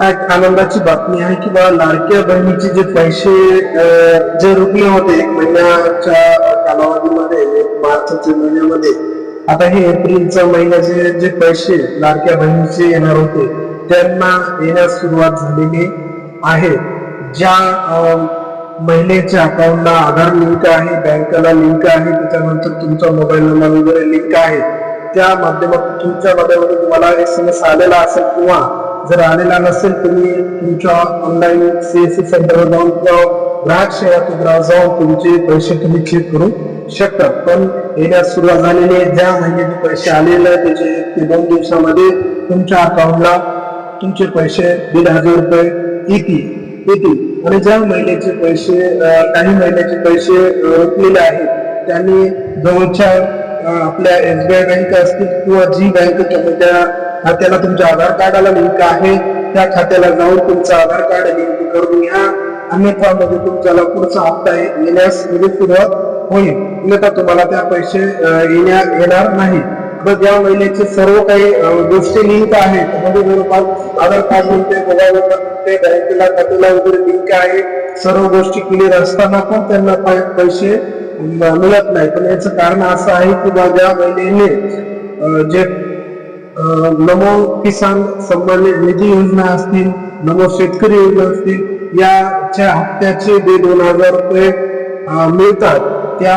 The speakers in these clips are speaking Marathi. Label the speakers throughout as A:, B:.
A: एक आनंदाची बातमी आहे की बा लाडक्या बहिणीचे जे पैसे जे रुपये होते एक महिन्याच्या कालावधीमध्ये एक मार्चच्या महिन्यामध्ये आता हे एप्रिलच्या महिन्याचे जे पैसे लाडक्या बहिणीचे येणार होते त्यांना येण्यास सुरुवात झालेली आहे. ज्या महिलेच्या अकाउंटला आधार लिंक आहे बँकेला लिंक आहे त्याच्यानंतर तुमचा मोबाईल नंबर वगैरे लिंक आहे त्या माध्यमातून तुमच्या माध्यमातून तुम्हाला एस एम एस आलेला असेल किंवा जर आलेला नसेल तुम्ही तुमच्या ऑनलाईन सीएससी सेंटरवर जाऊन किंवा ग्राहक सेवा केंद्रावर जाऊन तुमचे पैसे तुम्ही चेक करू शकता. पण येण्यास सुरुवात झालेली आहे. ज्या महिन्याचे पैसे आलेले आहेत त्याचे एक ते दोन दिवसामध्ये तुमच्या अकाउंटला तुमचे पैसे दीड हजार रुपये येतील. येतील. आणि ज्या महिन्याचे पैसे काही महिन्याचे पैसे रोखलेले आहेत त्यांनी जवळच्या आपल्या एस बी आय बँक असतील किंवा जी बँक त्या खात्याला तुमच्या आधार कार्डाला लिंक आहे. त्या खात्याला जाऊन तुमचं आधार कार्ड लिंक करून घ्या. अन्यथा म्हणजे तुमच्याला पुढचा हप्ता येण्यास सुरुवात होईल. अन्यथा तुम्हाला त्या पैसे येण्या येणार नाही. तर ज्या महिन्याचे सर्व काही गोष्टी लिंक आहेत. म्हणजे जवळपास आधार कार्ड लिंक मोबाईल म्हणते बँकेला खात्याला वगैरे लिंक आहे. सर्व गोष्टी क्लिअर असताना पण त्यांना पैसे मिळत नाही. पण याचं कारण असं आहे की ज्या महिन्याने जे नमो किसान सन्मान निधी योजना असतील नमो शेतकरी योजना असतील याच्या हप्त्याचे जे दोन हजार रुपये मिळतात. त्या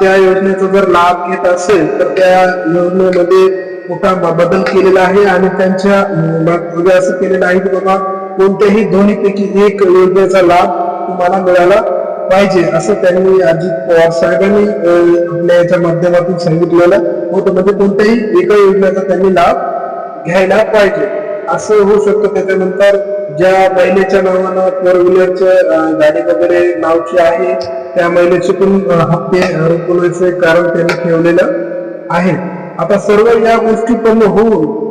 A: त्या योजनेचा जर लाभ घेत असेल तर त्या योजनेमध्ये मोठा बदल केलेला आहे आणि त्यांच्या अं, असं केलेलं आहे की बाबा कोणत्याही दोन्हीपैकी एक योजनेचा लाभ तुम्हाला मिळाला. पाहिजे असं त्यांनी अजित पवार साहेबांनी आपल्या याच्या माध्यमातून सांगितलेलं होतं. म्हणजे कोणत्याही एका योजनेचा त्यांनी लाभ घ्यायला पाहिजे. असं होऊ शकतं. त्याच्यानंतर ज्या महिलेच्या नावानं फोर व्हीलरच्या गाडी वगैरे नावची आहे त्या महिलेचे पण हप्ते रोखण्याचे कारण त्यांनी ठेवलेलं आहे. आता सर्व या गोष्टी पण होऊन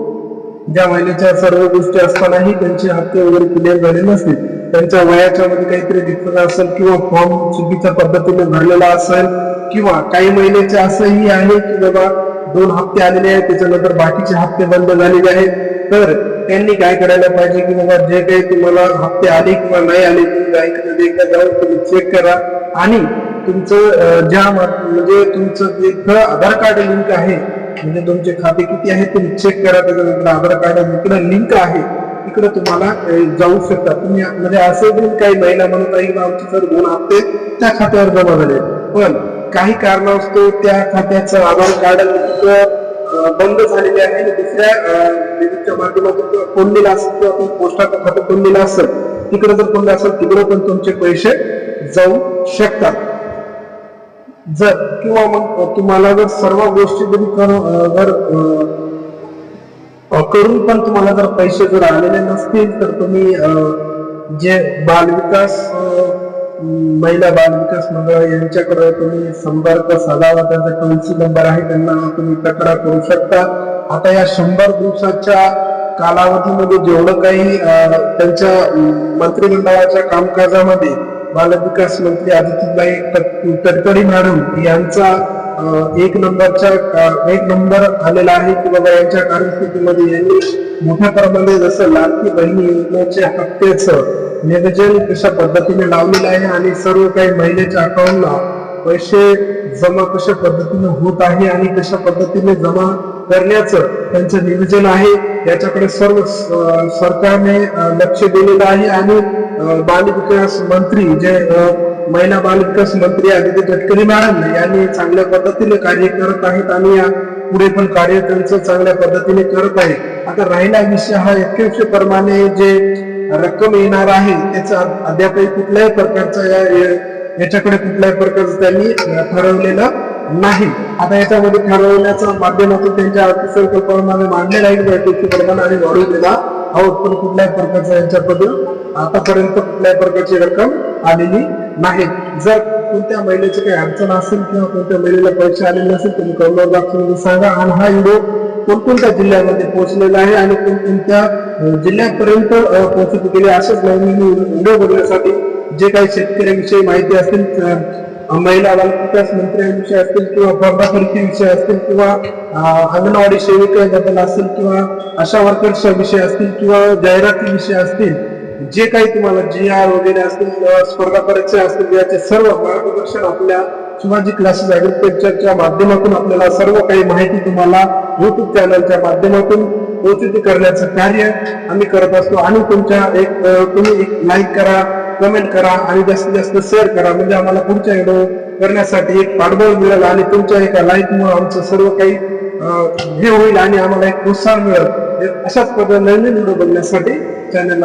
A: ज्या महिलेच्या सर्व गोष्टी असतानाही त्यांचे हप्ते वगैरे क्लिअर झाले नसतील त्यांच्या वयाच्या मध्ये काहीतरी दिक्कत असेल किंवा फॉर्म चुकीच्या पद्धतीने भरलेला असेल किंवा काही महिलेचे असंही आहे की बाबा दोन हप्ते आलेले आहेत त्याच्यानंतर बाकीचे हप्ते बंद झालेले आहेत. तर त्यांनी काय करायला पाहिजे की बाबा जे काही तुम्हाला हप्ते आले किंवा नाही आले तुम्ही एकदा जाऊन तुम्ही चेक करा. आणि तुमचं ज्या म्हणजे तुमचं जे आधार कार्ड लिंक आहे म्हणजे तुमचे खाते किती आहे तुम्ही चेक करा त्याच्यानंतर आधार कार्ड इकडे लिंक आहे. इकडे तुम्हाला जाऊ शकता. तुम्ही म्हणजे असं पण काही महिला म्हणून काही की आमचे सर दोन हप्ते त्या खात्यावर जमा झाले. पण काही कारणास्तव त्या खात्याचं आधार कार्ड बंद झालेले आहे. आणि दुसऱ्या अं, माध्यमातून किंवा असेल किंवा तुम्ही पोस्टाचं खातं कोंडलेलं असेल तिकडे जर कोणलं असेल तिकडे पण तुमचे पैसे जाऊ शकतात. जर किंवा मग तुम्हाला जर सर्व गोष्टी जरी अं, जर करून पण तुम्हाला जर पैसे जर आलेले नसतील तर तुम्ही जे बालविकास महिला बालविकास मंडळ यांच्याकडे तुम्ही संपर्क साधावा त्यांचा टोल फ्री नंबर आहे त्यांना तुम्ही तक्रार करू शकता. आता या शंभर दिवसाच्या कालावधीमध्ये जेवढं काही अं, त्यांच्या मंत्रिमंडळाच्या कामकाजामध्ये बालविकास मंत्री आदितीबाई तडकडी मॅडम यांचा एक नंबरच्या एक नंबर आलेला आहे की बाबा यांच्या कार्यस्थितीमध्ये यांनी मोठ्या प्रमाणात जसं लाडकी बहिणी योजनेच्या हप्त्याचं नियोजन कशा पद्धतीने लावलेलं आहे आणि सर्व काही महिलेच्या अकाउंटला पैसे जमा कशा पद्धतीने होत आहे आणि कशा पद्धतीने जमा करण्याचं त्यांचं नियोजन आहे. याच्याकडे सर्व सरकारने लक्ष दिलेलं आहे आणि बालविकास मंत्री जे अं, महिला बालविकास मंत्री आदित्य तटकरे मॅडम यांनी चांगल्या पद्धतीने कार्य करत आहेत आणि या पुढे पण कार्य त्यांचं चांगल्या पद्धतीने करत आहे. आता राहिला विषय हा एकशे प्रमाणे जे रक्कम येणार आहे त्याचा अद्यापही कुठल्याही प्रकारचा या याच्याकडे कुठल्याही प्रकारचं त्यांनी ठरवलेलं नाही. आता याच्यामध्ये ठरवण्याच्या माध्यमातून त्यांच्या अर्थसंकल्पामध्ये मांडलेला आहे बैठकीचे आणि वाढवलेला आहोत पण कुठल्याही प्रकारचा यांच्याबद्दल आतापर्यंत कुठल्याही प्रकारची रक्कम आलेली नाही. जर कोणत्या महिलेची काही अडचण असेल किंवा कोणत्या महिलेला पैसे आलेले असेल तुम्ही कौलवर दाखवून सांगा. आणि हा व्हिडिओ कोणकोणत्या जिल्ह्यामध्ये पोहोचलेला आहे आणि कोणकोणत्या जिल्ह्यापर्यंत पोहोचत गेले असेच नवीन व्हिडिओ बघण्यासाठी जे काही शेतकऱ्यांविषयी माहिती असतील महिला बाल विकास मंत्र्यांविषयी असतील किंवा विषय असतील किंवा अंगणवाडी सेविकांबद्दल असेल किंवा आशा वर्कर्सच्या विषय असतील किंवा जाहिराती विषय असतील जे काही तुम्हाला जी आर वगैरे असतील किंवा स्पर्धा परीक्षा असतील याचे सर्व मार्गदर्शन आपल्या शिवाजी क्लासेस ऍग्रिकल्चरच्या माध्यमातून आपल्याला सर्व काही माहिती तुम्हाला युट्यूब चॅनलच्या माध्यमातून पोचिती करण्याचं कार्य आम्ही करत असतो. आणि तुमच्या एक तुम्ही एक लाईक करा कमेंट करा आणि जास्तीत जास्त शेअर करा. म्हणजे आम्हाला पुढच्या व्हिडिओ करण्यासाठी एक पाठबळ मिळेल आणि तुमच्या एका लाईकमुळे आमचं सर्व काही हे होईल आणि आम्हाला एक प्रोत्साहन मिळेल. अशाच पद्धतीने नवीन व्हिडिओ बघण्यासाठी चॅनलला